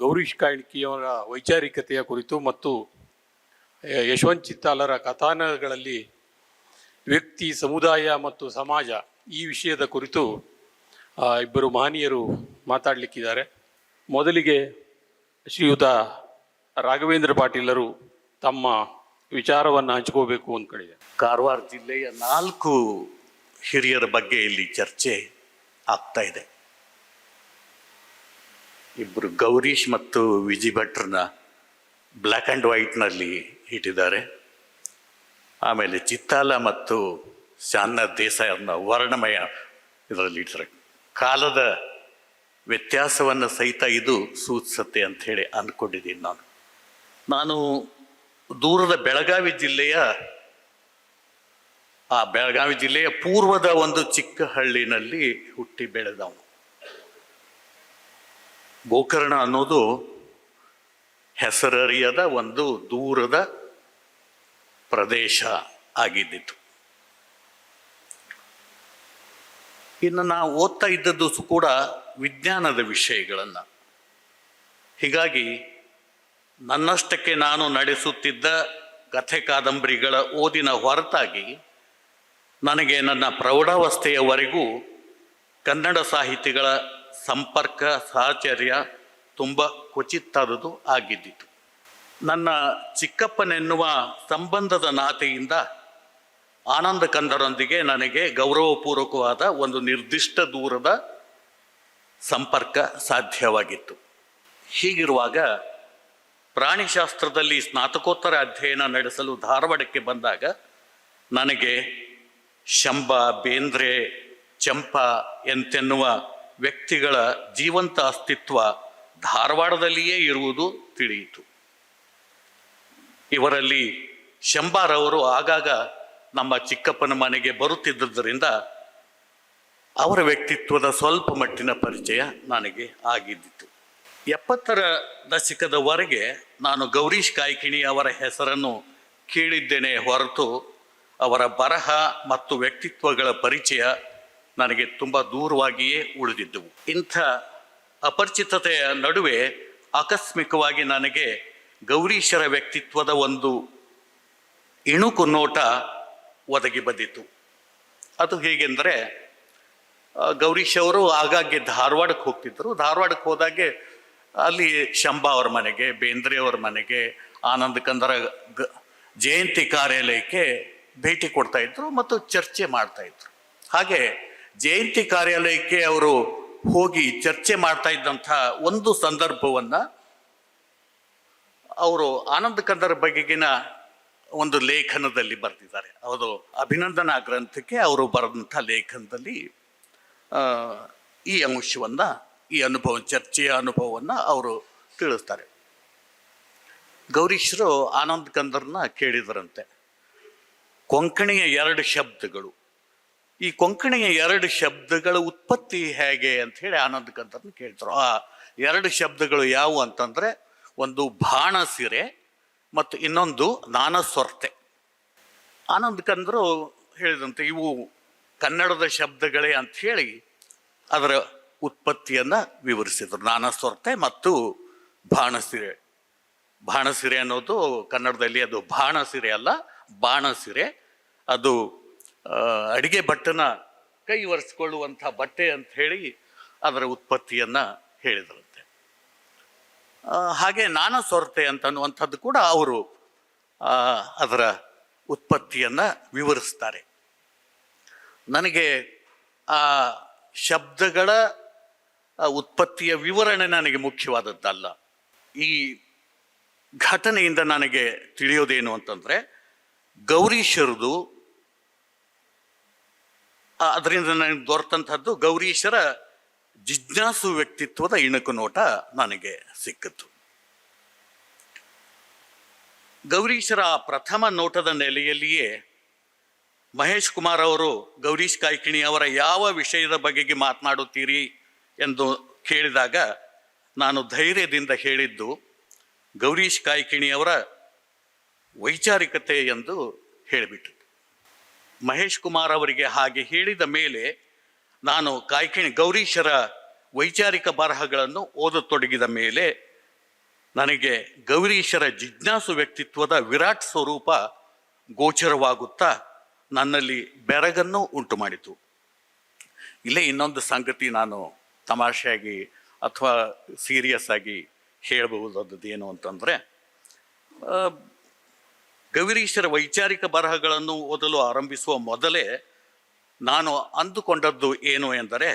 ಗೌರೀಶ್ ಕಾಯ್ಕಿಯವರ ವೈಚಾರಿಕತೆಯ ಕುರಿತು ಮತ್ತು ಯಶವಂತ್ ಚಿತ್ತಾಲರ ಕಥಾನಕಗಳಲ್ಲಿ ವ್ಯಕ್ತಿ, ಸಮುದಾಯ ಮತ್ತು ಸಮಾಜ ಈ ವಿಷಯದ ಕುರಿತು ಇಬ್ಬರು ಮಹನೀಯರು ಮಾತಾಡಲಿಕ್ಕಿದ್ದಾರೆ. ಮೊದಲಿಗೆ ಶ್ರೀಯುತ ರಾಘವೇಂದ್ರ ಪಾಟೀಲರು ತಮ್ಮ ವಿಚಾರವನ್ನು ಹಂಚ್ಕೋಬೇಕು ಅಂದ್ಕೊಂಡಿದೆ ಕಾರವಾರ ಜಿಲ್ಲೆಯ ನಾಲ್ಕು ಹಿರಿಯರ ಬಗ್ಗೆ ಇಲ್ಲಿ ಚರ್ಚೆ ಆಗ್ತಾ ಇದೆ. ಇಬ್ಬರು ಗೌರೀಶ್ ಮತ್ತು ವಿಜಿ ಭಟ್ರನ್ನ ಬ್ಲ್ಯಾಕ್ ಆ್ಯಂಡ್ ವೈಟ್ನಲ್ಲಿ ಇಟ್ಟಿದ್ದಾರೆ. ಆಮೇಲೆ ಚಿತ್ತಾಲ ಮತ್ತು ಶಾನ್ನ ದೇಸಾಯನ್ನ ವರ್ಣಮಯ ಇದರಲ್ಲಿ ಇಟ್ಟಿದ್ದಾರೆ. ಕಾಲದ ವ್ಯತ್ಯಾಸವನ್ನು ಸಹಿತ ಇದು ಸೂಚಿಸುತ್ತೆ ಅಂತ ಹೇಳಿ ಅಂದ್ಕೊಂಡಿದ್ದೀನಿ ನಾನು. ನಾನು ದೂರದ ಬೆಳಗಾವಿ ಜಿಲ್ಲೆಯ, ಆ ಬೆಳಗಾವಿ ಜಿಲ್ಲೆಯ ಪೂರ್ವದ ಒಂದು ಚಿಕ್ಕ ಹಳ್ಳಿನಲ್ಲಿ ಹುಟ್ಟಿ ಬೆಳೆದವನು. ಗೋಕರ್ಣ ಅನ್ನೋದು ಹೆಸರರಿಯದ ಒಂದು ದೂರದ ಪ್ರದೇಶ ಆಗಿದ್ದಿತು ಇನ್ನು ನಾವು ಓದ್ತಾ ಇದ್ದದ್ದು ಕೂಡ ವಿಜ್ಞಾನದ ವಿಷಯಗಳನ್ನು. ಹೀಗಾಗಿ ನನ್ನಷ್ಟಕ್ಕೆ ನಾನು ನಡೆಸುತ್ತಿದ್ದ ಕಥೆ ಕಾದಂಬರಿಗಳ ಓದಿನ ಹೊರತಾಗಿ ನನಗೆ ನನ್ನ ಪ್ರೌಢಾವಸ್ಥೆಯವರೆಗೂ ಕನ್ನಡ ಸಾಹಿತಿಗಳ ಸಂಪರ್ಕ, ಸಹಚರ್ಯ ತುಂಬ ಕ್ವಚಿತ್ತಾದುದು ಆಗಿದ್ದಿತು. ನನ್ನ ಚಿಕ್ಕಪ್ಪನೆನ್ನುವ ಸಂಬಂಧದ ನಾತೆಯಿಂದ ಆನಂದ ಕಂದರೊಂದಿಗೆ ನನಗೆ ಗೌರವಪೂರ್ವಕವಾದ ಒಂದು ನಿರ್ದಿಷ್ಟ ದೂರದ ಸಂಪರ್ಕ ಸಾಧ್ಯವಾಗಿತ್ತು. ಹೀಗಿರುವಾಗ ಪ್ರಾಣಿಶಾಸ್ತ್ರದಲ್ಲಿ ಸ್ನಾತಕೋತ್ತರ ಅಧ್ಯಯನ ನಡೆಸಲು ಧಾರವಾಡಕ್ಕೆ ಬಂದಾಗ ನನಗೆ ಶಂಬ, ಬೇಂದ್ರೆ, ಚಂಪ ಎಂತೆನ್ನುವ ವ್ಯಕ್ತಿಗಳ ಜೀವಂತ ಅಸ್ತಿತ್ವ ಧಾರವಾಡದಲ್ಲಿಯೇ ಇರುವುದು ತಿಳಿಯಿತು. ಇವರಲ್ಲಿ ಶಂಬಾರವರು ಆಗಾಗ ನಮ್ಮ ಚಿಕ್ಕಪ್ಪನ ಮನೆಗೆ ಬರುತ್ತಿದ್ದುದರಿಂದ ಅವರ ವ್ಯಕ್ತಿತ್ವದ ಸ್ವಲ್ಪ ಮಟ್ಟಿನ ಪರಿಚಯ ನನಗೆ ಆಗಿದ್ದಿತು. ಎಪ್ಪತ್ತರ ದಶಕದವರೆಗೆ ನಾನು ಗೌರೀಶ್ ಕಾಯ್ಕಿಣಿ ಅವರ ಹೆಸರನ್ನು ಕೇಳಿದ್ದೇನೆ ಹೊರತು ಅವರ ಬರಹ ಮತ್ತು ವ್ಯಕ್ತಿತ್ವಗಳ ಪರಿಚಯ ನನಗೆ ತುಂಬ ದೂರವಾಗಿಯೇ ಉಳಿದಿದ್ದವು. ಇಂಥ ಅಪರಿಚಿತತೆಯ ನಡುವೆ ಆಕಸ್ಮಿಕವಾಗಿ ನನಗೆ ಗೌರೀಶರ ವ್ಯಕ್ತಿತ್ವದ ಒಂದು ಇಣುಕು ನೋಟ ಒದಗಿ ಬಂದಿತು ಅದು ಹೇಗೆಂದರೆ ಗೌರೀಶ್ ಅವರು ಆಗಾಗ್ಗೆ ಧಾರವಾಡಕ್ಕೆ ಹೋಗ್ತಿದ್ದರು ಧಾರವಾಡಕ್ಕೆ ಹೋದಾಗೆ ಅಲ್ಲಿ ಶಂಭಾ ಅವ್ರ ಮನೆಗೆ, ಬೇಂದ್ರೆ ಅವ್ರ ಮನೆಗೆ, ಆನಂದ ಕಂದರ ಗ- ಜಯಂತಿ ಕಾರ್ಯಾಲಯಕ್ಕೆ ಭೇಟಿ ಕೊಡ್ತಾ ಇದ್ರು ಮತ್ತು ಚರ್ಚೆ ಮಾಡ್ತಾ ಇದ್ರು. ಹಾಗೆ ಜಯಂತಿ ಕಾರ್ಯಾಲಯಕ್ಕೆ ಅವರು ಹೋಗಿ ಚರ್ಚೆ ಮಾಡ್ತಾ ಇದ್ದಂಥ ಒಂದು ಸಂದರ್ಭವನ್ನ ಅವರು ಆನಂದ ಕಂದರ ಬಗೆಗಿನ ಒಂದು ಲೇಖನದಲ್ಲಿ ಬರೆದಿದ್ದಾರೆ. ಅವರು ಅಭಿನಂದನಾ ಗ್ರಂಥಕ್ಕೆ ಅವರು ಬರೆದಂಥ ಲೇಖನದಲ್ಲಿ ಈ ಅಂಶವನ್ನ, ಈ ಅನುಭವ, ಚರ್ಚೆಯ ಅನುಭವವನ್ನ ಅವರು ತಿಳಿಸ್ತಾರೆ. ಗೌರೀಶ್ರು ಆನಂದ್ ಕಂದರ್ನ ಕೇಳಿದರಂತೆ, ಕೊಂಕಣಿಯ ಎರಡು ಶಬ್ದಗಳು. ಈ ಕೊಂಕಣಿಯ ಎರಡು ಶಬ್ದಗಳ ಉತ್ಪತ್ತಿ ಹೇಗೆ ಅಂತ ಹೇಳಿ ಆನಂದ್ ಕಂದರ್ನ ಕೇಳ್ತಾರೆ. ಆ ಎರಡು ಶಬ್ದಗಳು ಯಾವುವು ಅಂತಂದ್ರೆ ಒಂದು ಬಾಣಸಿರೆ ಮತ್ತು ಇನ್ನೊಂದು ನಾನಸ್ವರ್ತೆ. ಆನಂದ್ ಕಂದರು ಹೇಳಿದಂತೆ ಇವು ಕನ್ನಡದ ಶಬ್ದಗಳೇ ಹೇಳಿ ಅದರ ಉತ್ಪತ್ತಿಯನ್ನು ವಿವರಿಸಿದರು. ನಾನಸ್ವರ್ತೆ ಮತ್ತು ಬಾಣಸಿರೆ. ಬಾಣಸಿರೆ ಅನ್ನೋದು ಕನ್ನಡದಲ್ಲಿ ಅದು ಬಾಣಸಿರೆ ಅಲ್ಲ, ಬಾಣಸಿರೆ. ಅದು ಅಡಿಗೆ ಭಟ್ಟನ ಕೈ ಒರೆಸ್ಕೊಳ್ಳುವಂಥ ಬಟ್ಟೆ ಅಂತ ಹೇಳಿ ಅದರ ಉತ್ಪತ್ತಿಯನ್ನು ಹೇಳಿದರಂತೆ. ಹಾಗೆ ಹಾಗೆ ಸೊರತೆ ಅಂತನ್ನುವಂಥದ್ದು ಕೂಡ ಅವರು ಅದರ ಉತ್ಪತ್ತಿಯನ್ನು ವಿವರಿಸ್ತಾರೆ. ನನಗೆ ಆ ಶಬ್ದಗಳ ಉತ್ಪತ್ತಿಯ ವಿವರಣೆ ನನಗೆ ಮುಖ್ಯವಾದದ್ದಲ್ಲ. ಈ ಘಟನೆಯಿಂದ ನನಗೆ ತಿಳಿಯೋದೇನು ಅಂತಂದ್ರೆ, ಗೌರೀಶರದು ಅದರಿಂದ ನನಗೆ ದೊರೆತಂಥದ್ದು ಗೌರೀಶರ ಜಿಜ್ಞಾಸು ವ್ಯಕ್ತಿತ್ವದ ಇಣುಕು ನೋಟ ನನಗೆ ಸಿಕ್ಕಿತು. ಗೌರೀಶರ ಪ್ರಥಮ ನೋಟದ ನೆಲೆಯಲ್ಲಿಯೇ ಮಹೇಶ್ ಕುಮಾರ್ ಅವರು, ಗೌರೀಶ್ ಕಾಯ್ಕಿಣಿ ಅವರ ಯಾವ ವಿಷಯದ ಬಗೆಗೆ ಮಾತನಾಡುತ್ತೀರಿ ಎಂದು ಕೇಳಿದಾಗ ನಾನು ಧೈರ್ಯದಿಂದ ಹೇಳಿದ್ದು, ಗೌರೀಶ್ ಕಾಯ್ಕಿಣಿ ಅವರ ವೈಚಾರಿಕತೆ ಎಂದು ಹೇಳಿಬಿಟ್ಟು ಮಹೇಶ್ ಕುಮಾರ್ ಅವರಿಗೆ ಹಾಗೆ ಹೇಳಿದ ಮೇಲೆ ನಾನು ಕಾಯ್ಕಿಣಿ ಗೌರೀಶರ ವೈಚಾರಿಕ ಬರಹಗಳನ್ನು ಓದತೊಡಗಿದ ಮೇಲೆ ನನಗೆ ಗೌರೀಶರ ಜಿಜ್ಞಾಸು ವ್ಯಕ್ತಿತ್ವದ ವಿರಾಟ್ ಸ್ವರೂಪ ಗೋಚರವಾಗುತ್ತಾ ನನ್ನಲ್ಲಿ ಬೆರಗನ್ನು ಉಂಟು ಮಾಡಿತು. ಇಲ್ಲೇ ಇನ್ನೊಂದು ಸಂಗತಿ ನಾನು ತಮಾಷೆಯಾಗಿ ಅಥವಾ ಸೀರಿಯಸ್ ಆಗಿ ಹೇಳಬಹುದಾದದ್ದು ಏನು ಅಂತಂದರೆ ಗೌರೀಶರ ವೈಚಾರಿಕ ಬರಹಗಳನ್ನು ಓದಲು ಆರಂಭಿಸುವ ಮೊದಲೇ ನಾನು ಅಂದುಕೊಂಡದ್ದು ಏನು ಎಂದರೆ,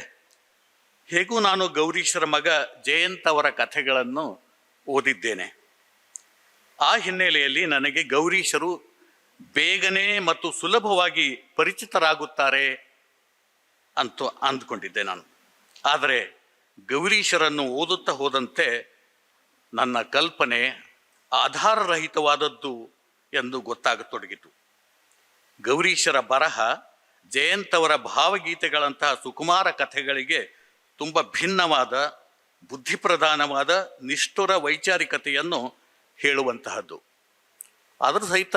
ಹೇಗೂ ನಾನು ಗೌರೀಶರ ಮಗ ಜಯಂತ್ ಅವರ ಕಥೆಗಳನ್ನು ಓದಿದ್ದೇನೆ. ಆ ಹಿನ್ನೆಲೆಯಲ್ಲಿ ನನಗೆ ಗೌರೀಶರು ಬೇಗನೆ ಮತ್ತು ಸುಲಭವಾಗಿ ಪರಿಚಿತರಾಗುತ್ತಾರೆ ಅಂತ ಅಂದುಕೊಂಡಿದ್ದೆ ನಾನು. ಆದರೆ ಗೌರೀಶರನ್ನು ಓದುತ್ತಾ ಹೋದಂತೆ ನನ್ನ ಕಲ್ಪನೆ ಆಧಾರರಹಿತವಾದದ್ದು ಎಂದು ಗೊತ್ತಾಗತೊಡಗಿತು. ಗೌರೀಶರ ಬರಹ, ಜಯಂತವರ ಭಾವಗೀತೆಗಳಂತಹ ಸುಕುಮಾರ ಕಥೆಗಳಿಗೆ ತುಂಬ ಭಿನ್ನವಾದ, ಬುದ್ಧಿಪ್ರಧಾನವಾದ, ನಿಷ್ಠುರ ವೈಚಾರಿಕತೆಯನ್ನು ಹೇಳುವಂತಹದ್ದು. ಅದರ ಸಹಿತ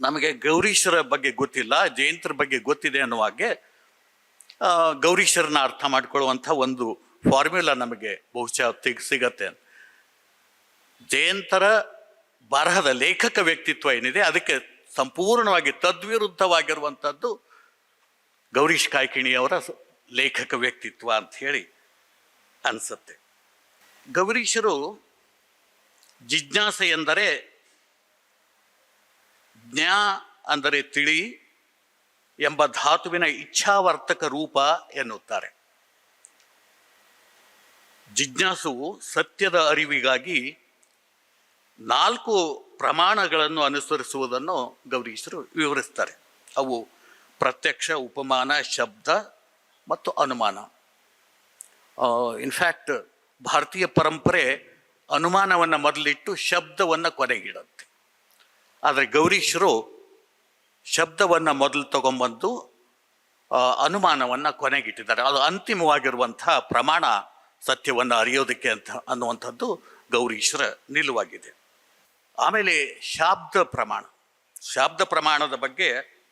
ನಮಗೆ ಗೌರೀಶರ ಬಗ್ಗೆ ಗೊತ್ತಿಲ್ಲ, ಜಯಂತರ ಬಗ್ಗೆ ಗೊತ್ತಿದೆ ಅನ್ನುವ ಹಾಗೆ ಗೌರೀಶರನ್ನ ಅರ್ಥ ಮಾಡಿಕೊಳ್ಳುವಂಥ ಒಂದು ಫಾರ್ಮ್ಯುಲಾ ನಮಗೆ ಬಹುಶಃ ಸಿಗತ್ತೆ. ಜಯಂತರ ಬರಹದ ಲೇಖಕ ವ್ಯಕ್ತಿತ್ವ ಏನಿದೆ, ಅದಕ್ಕೆ ಸಂಪೂರ್ಣವಾಗಿ ತದ್ವಿರುದ್ಧವಾಗಿರುವಂಥದ್ದು ಗೌರೀಶ್ ಕಾಯ್ಕಿಣಿಯವರ ಲೇಖಕ ವ್ಯಕ್ತಿತ್ವ ಅಂತ ಹೇಳಿ ಅನಿಸುತ್ತೆ. ಗೌರೀಶರು ಜಿಜ್ಞಾಸೆ ಎಂದರೆ ಜ್ಞಾ ಅಂದರೆ ತಿಳಿ ಎಂಬ ಧಾತುವಿನ ಇಚ್ಛಾವರ್ತಕ ರೂಪ ಎನ್ನುತ್ತಾರೆ. ಜಿಜ್ಞಾಸುವು ಸತ್ಯದ ಅರಿವಿಗಾಗಿ ನಾಲ್ಕು ಪ್ರಮಾಣಗಳನ್ನು ಅನುಸರಿಸುವುದನ್ನು ಗೌರೀಶರು ವಿವರಿಸ್ತಾರೆ. ಅವು ಪ್ರತ್ಯಕ್ಷ, ಉಪಮಾನ, ಶಬ್ದ ಮತ್ತು ಅನುಮಾನ. ಇನ್ಫ್ಯಾಕ್ಟ್ ಭಾರತೀಯ ಪರಂಪರೆ ಅನುಮಾನವನ್ನು ಮೊದಲಿಟ್ಟು ಶಬ್ದವನ್ನು ಕೊನೆಗಿಡುತ್ತೆ. ಆದರೆ ಗೌರೀಶರು ಶಬ್ದವನ್ನು ಮೊದಲು ತಗೊಂಬಂದು ಅನುಮಾನವನ್ನು ಕೊನೆಗಿಟ್ಟಿದ್ದಾರೆ. ಅದು ಅಂತಿಮವಾಗಿರುವಂತಹ ಪ್ರಮಾಣ ಸತ್ಯವನ್ನು ಅರಿಯೋದಕ್ಕೆ ಅಂತ ಅನ್ನುವಂಥದ್ದು ಗೌರೀಶರ ನಿಲುವಾಗಿದೆ. ಆಮೇಲೆ ಶಾಬ್ದ ಪ್ರಮಾಣ. ಶಾಬ್ದ ಪ್ರಮಾಣದ ಬಗ್ಗೆ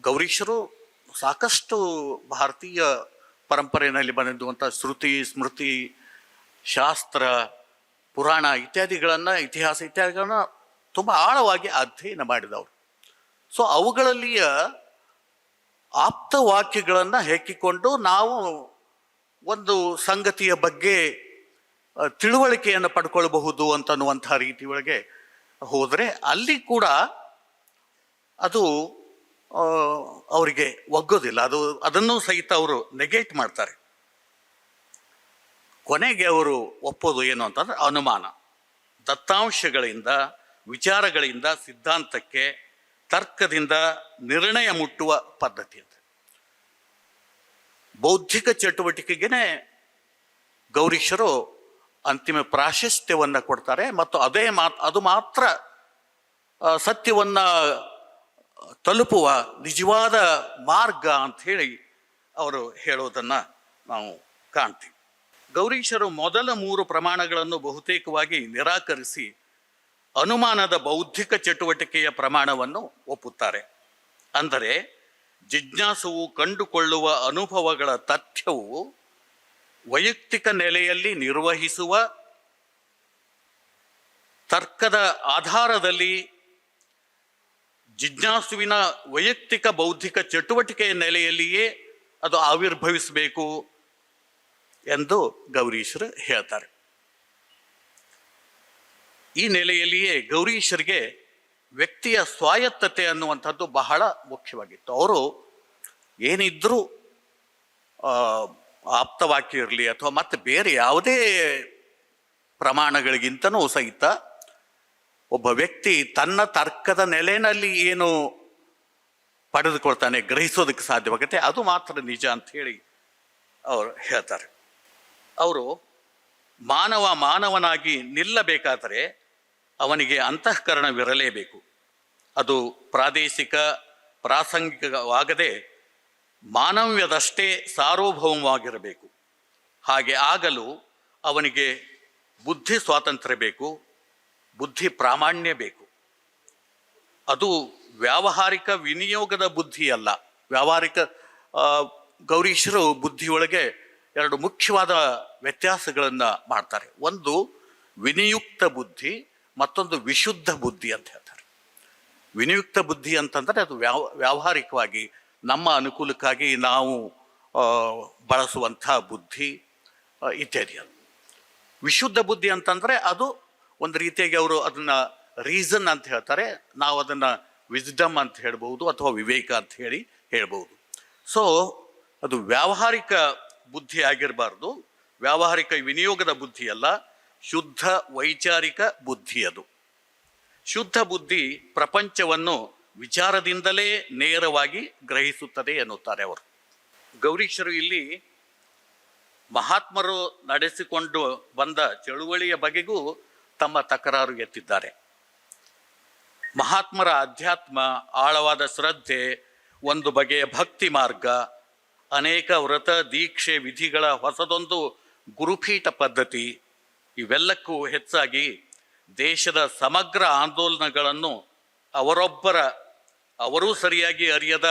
ಗೌರೀಶರು ಸಾಕಷ್ಟು ಭಾರತೀಯ ಪರಂಪರೆಯಲ್ಲಿ ಬಂದಿರುವಂಥ ಶ್ರುತಿ, ಸ್ಮೃತಿ, ಶಾಸ್ತ್ರ, ಪುರಾಣ ಇತ್ಯಾದಿಗಳನ್ನು, ಇತಿಹಾಸ ಇತ್ಯಾದಿಗಳನ್ನು ತುಂಬ ಆಳವಾಗಿ ಅಧ್ಯಯನ ಮಾಡಿದವರು. ಸೊ, ಅವುಗಳಲ್ಲಿಯ ಆಪ್ತ ವಾಕ್ಯಗಳನ್ನು ಹೆಕ್ಕಿಕೊಂಡು ನಾವು ಒಂದು ಸಂಗತಿಯ ಬಗ್ಗೆ ತಿಳುವಳಿಕೆಯನ್ನು ಪಡ್ಕೊಳ್ಬಹುದು ಅಂತನ್ನುವಂಥ ರೀತಿ ಒಳಗೆ ಹೋದರೆ ಅಲ್ಲಿ ಕೂಡ ಅದು ಅವರಿಗೆ ಒಗ್ಗೋದಿಲ್ಲ. ಅದು, ಅದನ್ನು ಸಹಿತ ಅವರು ನೆಗೆಟ್ ಮಾಡ್ತಾರೆ. ಕೊನೆಗೆ ಅವರು ಒಪ್ಪೋದು ಏನು ಅಂತಂದ್ರೆ ಅನುಮಾನ. ದತ್ತಾಂಶಗಳಿಂದ, ವಿಚಾರಗಳಿಂದ, ಸಿದ್ಧಾಂತಕ್ಕೆ, ತರ್ಕದಿಂದ ನಿರ್ಣಯ ಮುಟ್ಟುವ ಪದ್ಧತಿ ಅಂತ. ಬೌದ್ಧಿಕ ಚಟುವಟಿಕೆಗೇನೆ ಗೌರೀಶರು ಅಂತಿಮ ಪ್ರಾಶಸ್ತ್ಯವನ್ನು ಕೊಡ್ತಾರೆ ಮತ್ತು ಅದೇ ಮಾತ್, ಅದು ಮಾತ್ರ ಸತ್ಯವನ್ನು ಸತ್ಯವನ್ನ ತಲುಪುವ ನಿಜವಾದ ಮಾರ್ಗ ಅಂತ ಹೇಳಿ ಅವರು ಹೇಳೋದನ್ನು ನಾವು ಕಾಣ್ತೀವಿ. ಗೌರೀಶರು ಮೊದಲ ಮೂರು ಪ್ರಮಾಣಗಳನ್ನು ಬಹುತೇಕವಾಗಿ ನಿರಾಕರಿಸಿ ಅನುಮಾನದ ಬೌದ್ಧಿಕ ಚಟುವಟಿಕೆಯ ಪ್ರಮಾಣವನ್ನು ಒಪ್ಪುತ್ತಾರೆ. ಅಂದರೆ, ಜಿಜ್ಞಾಸುವು ಕಂಡುಕೊಳ್ಳುವ ಅನುಭವಗಳ ತಥ್ಯವು ವೈಯಕ್ತಿಕ ನೆಲೆಯಲ್ಲಿ ನಿರ್ವಹಿಸುವ ತರ್ಕದ ಆಧಾರದಲ್ಲಿ ಜಿಜ್ಞಾಸುವಿನ ವೈಯಕ್ತಿಕ ಬೌದ್ಧಿಕ ಚಟುವಟಿಕೆಯ ನೆಲೆಯಲ್ಲಿಯೇ ಅದು ಆವಿರ್ಭವಿಸಬೇಕು ಎಂದು ಗೌರೀಶರು ಹೇಳ್ತಾರೆ. ಈ ನೆಲೆಯಲ್ಲಿಯೇ ಗೌರೀಶರಿಗೆ ವ್ಯಕ್ತಿಯ ಸ್ವಾಯತ್ತತೆ ಅನ್ನುವಂಥದ್ದು ಬಹಳ ಮುಖ್ಯವಾಗಿತ್ತು. ಅವರು ಏನಿದ್ರೂ ಆಪ್ತವಾಕ್ಯ ಇರಲಿ ಅಥವಾ ಮತ್ತೆ ಬೇರೆ ಯಾವುದೇ ಪ್ರಮಾಣಗಳಿಗಿಂತನೂ ಸಹಿತ ಒಬ್ಬ ವ್ಯಕ್ತಿ ತನ್ನ ತರ್ಕದ ನೆಲೆಯಲ್ಲಿ ಏನು ಪಡೆದುಕೊಳ್ತಾನೆ, ಗ್ರಹಿಸೋದಕ್ಕೆ ಸಾಧ್ಯವಾಗುತ್ತೆ. ಅದು ಮಾತ್ರ ನಿಜ ಅಂತ ಹೇಳಿ ಅವರು ಹೇಳ್ತಾರೆ. ಅವರು ಮಾನವ ಮಾನವನಾಗಿ ನಿಲ್ಲಬೇಕಾದರೆ ಅವನಿಗೆ ಅಂತಃಕರಣವಿರಲೇಬೇಕು. ಅದು ಪ್ರಾದೇಶಿಕ, ಪ್ರಾಸಂಗಿಕವಾಗದೆ ಮಾನವ್ಯದಷ್ಟೇ ಸಾರ್ವಭೌಮವಾಗಿರಬೇಕು. ಹಾಗೆ ಆಗಲು ಅವನಿಗೆ ಬುದ್ಧಿ ಸ್ವಾತಂತ್ರ್ಯ ಬೇಕು, ಬುದ್ಧಿ ಪ್ರಾಮಾಣ್ಯ ಬೇಕು. ಅದು ವ್ಯಾವಹಾರಿಕ ವಿನಿಯೋಗದ ಬುದ್ಧಿ ಅಲ್ಲ ವ್ಯಾವಹಾರಿಕ ಗೌರೀಶರು ಬುದ್ಧಿಯೊಳಗೆ ಎರಡು ಮುಖ್ಯವಾದ ವ್ಯತ್ಯಾಸಗಳನ್ನು ಮಾಡ್ತಾರೆ. ಒಂದು ವಿನಿಯುಕ್ತ ಬುದ್ಧಿ, ಮತ್ತೊಂದು ವಿಶುದ್ಧ ಬುದ್ಧಿ ಅಂತ ಹೇಳ್ತಾರೆ. ವಿನಿಯುಕ್ತ ಬುದ್ಧಿ ಅಂತಂದರೆ ಅದು ವ್ಯಾವ, ವ್ಯಾವಹಾರಿಕವಾಗಿ ನಮ್ಮ ಅನುಕೂಲಕ್ಕಾಗಿ ನಾವು ಬಳಸುವಂಥ ಬುದ್ಧಿ ಇತ್ಯಾದಿ ಅದು. ವಿಶುದ್ಧ ಬುದ್ಧಿ ಅಂತಂದರೆ ಅದು ಒಂದು ರೀತಿಯಾಗಿ ಅವರು ಅದನ್ನು ರೀಸನ್ ಅಂತ ಹೇಳ್ತಾರೆ. ನಾವು ಅದನ್ನು ವಿಸ್ಡಮ್ ಅಂತ ಹೇಳ್ಬೋದು ಅಥವಾ ವಿವೇಕ ಅಂತ ಹೇಳಿ ಹೇಳ್ಬೋದು ಸೊ, ಅದು ವ್ಯಾವಹಾರಿಕ ಬುದ್ಧಿ ಆಗಿರಬಾರ್ದು. ವ್ಯಾವಹಾರಿಕ ವಿನಿಯೋಗದ ಬುದ್ಧಿ ಅಲ್ಲ, ಶುದ್ಧ ವೈಚಾರಿಕ ಬುದ್ಧಿ ಅದು. ಶುದ್ಧ ಬುದ್ಧಿ ಪ್ರಪಂಚವನ್ನು ವಿಚಾರದಿಂದಲೇ ನೇರವಾಗಿ ಗ್ರಹಿಸುತ್ತದೆ ಎನ್ನುತ್ತಾರೆ ಅವರು. ಗೌರೀಶರು ಇಲ್ಲಿ ಮಹಾತ್ಮರು ನಡೆಸಿಕೊಂಡು ಬಂದ ಚಳುವಳಿಯ ಬಗೆಗೂ ತಮ್ಮ ತಕರಾರು ಎತ್ತಿದ್ದಾರೆ. ಮಹಾತ್ಮರ ಅಧ್ಯಾತ್ಮ ಆಳವಾದ ಶ್ರದ್ಧೆ, ಒಂದು ಬಗೆಯ ಭಕ್ತಿ ಮಾರ್ಗ, ಅನೇಕ ವ್ರತ, ದೀಕ್ಷೆ, ವಿಧಿಗಳ ಹೊಸದೊಂದು ಗುರುಪೀಠ ಪದ್ಧತಿ, ಇವೆಲ್ಲಕ್ಕೂ ಹೆಚ್ಚಾಗಿ ದೇಶದ ಸಮಗ್ರ ಆಂದೋಲನಗಳನ್ನು ಅವರೊಬ್ಬರ ಅವರೂ ಸರಿಯಾಗಿ ಅರಿಯದ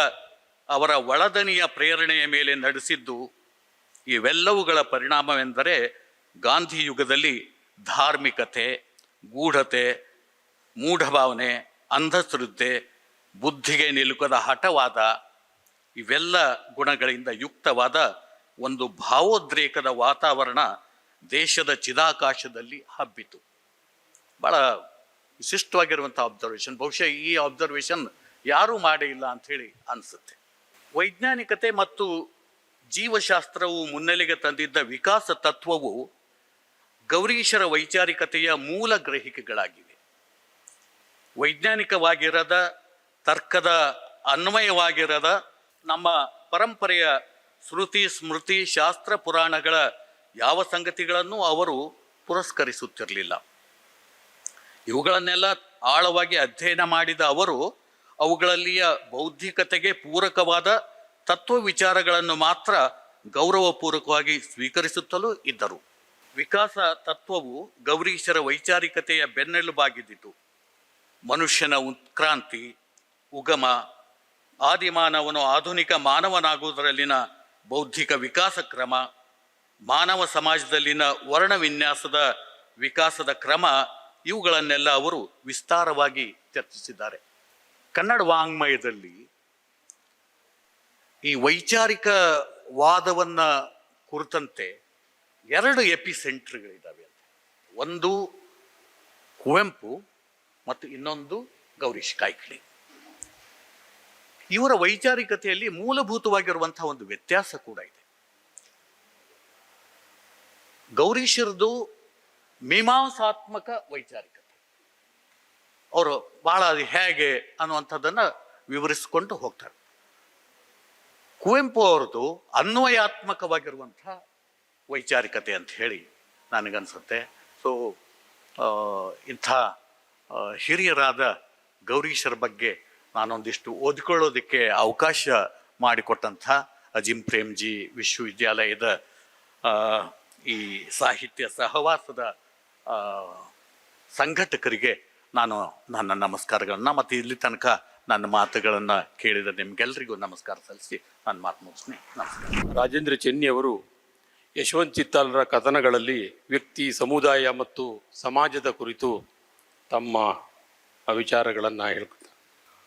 ಅವರ ಒಳದನಿಯ ಪ್ರೇರಣೆಯ ಮೇಲೆ ನಡೆಸಿದ್ದು ಇವೆಲ್ಲವುಗಳ ಪರಿಣಾಮವೆಂದರೆ ಗಾಂಧಿ ಯುಗದಲ್ಲಿ ಧಾರ್ಮಿಕತೆ, ಗೂಢತೆ, ಮೂಢಭಾವನೆ, ಅಂಧಶ್ರದ್ಧೆ, ಬುದ್ಧಿಗೆ ನಿಲುಕದ ಹಠವಾದ ಇವೆಲ್ಲ ಗುಣಗಳಿಂದ ಯುಕ್ತವಾದ ಒಂದು ಭಾವೋದ್ರೇಕದ ವಾತಾವರಣ ದೇಶದ ಚಿದಾಕಾಶದಲ್ಲಿ ಹಬ್ಬಿತು. ಬಹಳ ವಿಶಿಷ್ಟವಾಗಿರುವಂಥ ಅಬ್ಸರ್ವೇಷನ್ ಬಹುಶಃ ಈ ಅಬ್ಸರ್ವೇಷನ್ ಯಾರೂ ಮಾಡೇ ಇಲ್ಲ ಅಂಥೇಳಿ ಅನಿಸುತ್ತೆ. ವೈಜ್ಞಾನಿಕತೆ ಮತ್ತು ಜೀವಶಾಸ್ತ್ರವು ಮುನ್ನೆಲೆಗೆ ತಂದಿದ್ದ ವಿಕಾಸ ತತ್ವವು ಗೌರೀಶರ ವೈಚಾರಿಕತೆಯ ಮೂಲ ಗ್ರಹಿಕೆಗಳಾಗಿವೆ. ವೈಜ್ಞಾನಿಕವಾಗಿರದ, ತರ್ಕದ ಅನ್ವಯವಾಗಿರದ ನಮ್ಮ ಪರಂಪರೆಯ ಶ್ರುತಿ, ಸ್ಮೃತಿ, ಶಾಸ್ತ್ರ ಪುರಾಣಗಳ ಯಾವ ಸಂಗತಿಗಳನ್ನು ಅವರು ಪುರಸ್ಕರಿಸುತ್ತಿರಲಿಲ್ಲ. ಇವುಗಳನ್ನೆಲ್ಲ ಆಳವಾಗಿ ಅಧ್ಯಯನ ಮಾಡಿದ ಅವರು ಅವುಗಳಲ್ಲಿಯ ಬೌದ್ಧಿಕತೆಗೆ ಪೂರಕವಾದ ತತ್ವ ವಿಚಾರಗಳನ್ನು ಮಾತ್ರ ಗೌರವಪೂರ್ವಕವಾಗಿ ಸ್ವೀಕರಿಸುತ್ತಲೂ ಇದ್ದರು. ವಿಕಾಸ ತತ್ವವು ಗೌರೀಶರ ವೈಚಾರಿಕತೆಯ ಬೆನ್ನೆಲುಬಾಗಿದ್ದಿತು. ಮನುಷ್ಯನ ಉತ್ಕ್ರಾಂತಿ, ಉಗಮ, ಆದಿಮಾನವನು ಆಧುನಿಕ ಮಾನವನಾಗುವುದರಲ್ಲಿನ ಬೌದ್ಧಿಕ ವಿಕಾಸ ಕ್ರಮ, ಮಾನವ ಸಮಾಜದಲ್ಲಿನ ವರ್ಣ ವಿನ್ಯಾಸದ ವಿಕಾಸದ ಕ್ರಮ, ಇವುಗಳನ್ನೆಲ್ಲ ಅವರು ವಿಸ್ತಾರವಾಗಿ ಚರ್ಚಿಸಿದ್ದಾರೆ. ಕನ್ನಡ ವಾಂಗ್ಮಯದಲ್ಲಿ ಈ ವೈಚಾರಿಕ ವಾದವನ್ನ ಕುರಿತಂತೆ ಎರಡು ಎಪಿ ಸೆಂಟ್ರ್ಗಳಿದ್ದಾವೆ ಅಂತ. ಒಂದು ಕುವೆಂಪು ಮತ್ತು ಇನ್ನೊಂದು ಗೌರೀಶ್ ಕಾಯ್ಕಿಣಿ ಇವರ ವೈಚಾರಿಕತೆಯಲ್ಲಿ ಮೂಲಭೂತವಾಗಿರುವಂತಹ ಒಂದು ವ್ಯತ್ಯಾಸ ಕೂಡ ಇದೆ. ಗೌರೀಶರದು ಮೀಮಾಂಸಾತ್ಮಕ ವೈಚಾರಿಕತೆ. ಅವರು ಬಹಳ ಅದು ಹೇಗೆ ಅನ್ನುವಂಥದ್ದನ್ನು ವಿವರಿಸಿಕೊಂಡು ಹೋಗ್ತಾರೆ. ಕುವೆಂಪು ಅವರದು ಅನ್ವಯಾತ್ಮಕವಾಗಿರುವಂಥ ವೈಚಾರಿಕತೆ ಅಂತ ಹೇಳಿ ನನಗನ್ಸುತ್ತೆ. ಸೊ ಇಂಥ ಹಿರಿಯರಾದ ಗೌರೀಶರ ಬಗ್ಗೆ ನಾನೊಂದಿಷ್ಟು ಓದಿಕೊಳ್ಳೋದಕ್ಕೆ ಅವಕಾಶ ಮಾಡಿಕೊಟ್ಟಂಥ ಅಜಿಂ ಪ್ರೇಮ್ಜಿ ವಿಶ್ವವಿದ್ಯಾಲಯದ ಈ ಸಾಹಿತ್ಯ ಸಹವಾಸದ ಸಂಘಟಕರಿಗೆ ನಾನು ನನ್ನ ನಮಸ್ಕಾರಗಳನ್ನು ಮತ್ತು ಇಲ್ಲಿ ತನಕ ನನ್ನ ಮಾತುಗಳನ್ನು ಕೇಳಿದ ನಿಮಗೆಲ್ಲರಿಗೂ ನಮಸ್ಕಾರ ಸಲ್ಲಿಸಿ ನಾನು ಮಾತು ಮುಗಿಸ್ತೀನಿ. ನಮಸ್ಕಾರ. ರಾಜೇಂದ್ರ ಚೆನ್ನಿ ಅವರು ಯಶವಂತ್ ಚಿತ್ತಾಲರ ಕಥನಗಳಲ್ಲಿ ವ್ಯಕ್ತಿ ಸಮುದಾಯ ಮತ್ತು ಸಮಾಜದ ಕುರಿತು ತಮ್ಮ ವಿಚಾರಗಳನ್ನು ಹೇಳ್ಕೊತಾರೆ